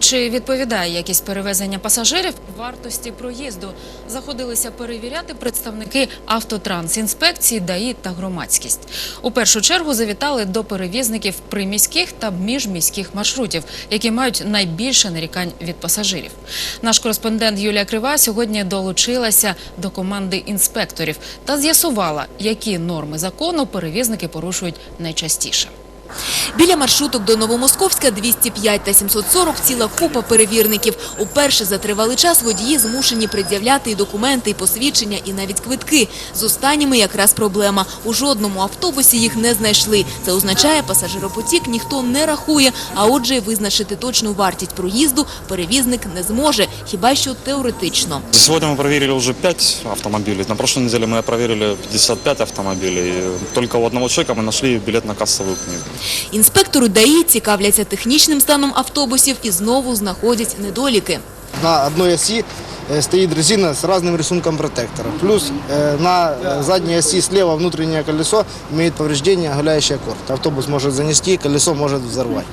Чи відповідає якість перевезення пасажирів вартості проїзду? Заходилися перевіряти представники автотрансінспекції, ДАІ та громадськість. У першу чергу завітали до перевізників приміських та міжміських маршрутів, які мають найбільше нарікань від пасажирів. Наш кореспондент Юлія Крива сьогодні долучилася до команди інспекторів та з'ясувала, які норми закону перевізники порушують найчастіше. Біля маршруток до Новомосковська 205 та 740 ціла купа перевірників. Уперше за тривалий час водії змушені пред'являти і документи, і посвідчення, і навіть квитки. З останніми якраз проблема. У жодному автобусі їх не знайшли. Це означає, пасажиропотік ніхто не рахує, а отже, й визначити точну вартість проїзду перевізник не зможе, хіба що теоретично. Сегодня мы проверили уже 5 автомобилей. На прошлой неделе мы проверили 55 автомобилей. Только у одного человека мы нашли билет на кассовую книгу. Інспектори ДАІ цікавляться технічним станом автобусів і знову знаходять недоліки. На одній оси э, стоит резина с разным рисунком протектора. Плюс э, на э, задней оси слева внутреннее колесо имеет повреждение оголяющая корт. Автобус может занести, колесо может взорвать.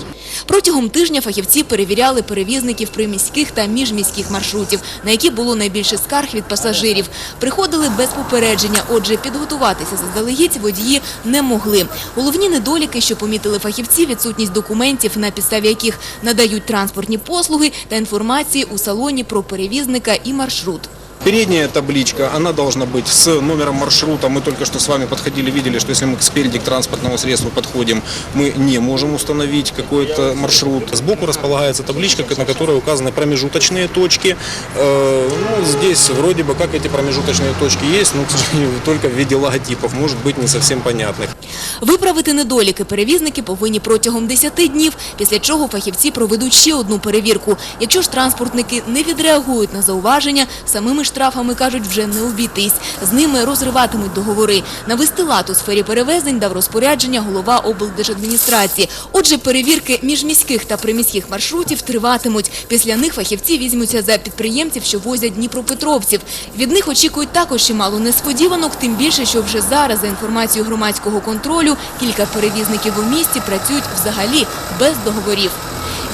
Протягом тижня фахівці перевіряли перевізників приміських та міжміських маршрутів, на які було найбільше скарг від пасажирів. Приходили без попередження, отже, підготуватися заздалегідь водії не могли. Головні недоліки, що помітили фахівці, відсутність документів, на підставі яких надають транспортні послуги та інформації у салоні про перевізника і маршрут. Передняя табличка, она должна быть с номером маршрута. Мы только что с вами подходили, видели, что если мы спереди к транспортному средству подходим, мы не можем установить какой-то маршрут. Сбоку располагается табличка, на которой указаны промежуточные точки. Э, Ну, здесь вроде бы как эти промежуточные точки есть, но, только в виде логотипов, может быть не совсем понятных. Виправити недоліки перевізники повинні протягом 10 днів, після чого фахівці проведуть ще одну перевірку. Якщо ж транспортники не відреагують на зауваження, самими штрафами, кажуть, вже не обійтись. З ними розриватимуть договори. Навести лад у сфері перевезень дав розпорядження голова облдержадміністрації. Отже, перевірки міжміських та приміських маршрутів триватимуть. Після них фахівці візьмуться за підприємців, що возять дніпропетровців. Від них очікують також чимало несподіванок, тим більше, що вже зараз, за інформацією громадського контролю, кілька перевізників у місті працюють взагалі без договорів.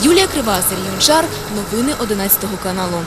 Юлія Крива, Сергій Гончар. Новини 11 каналу.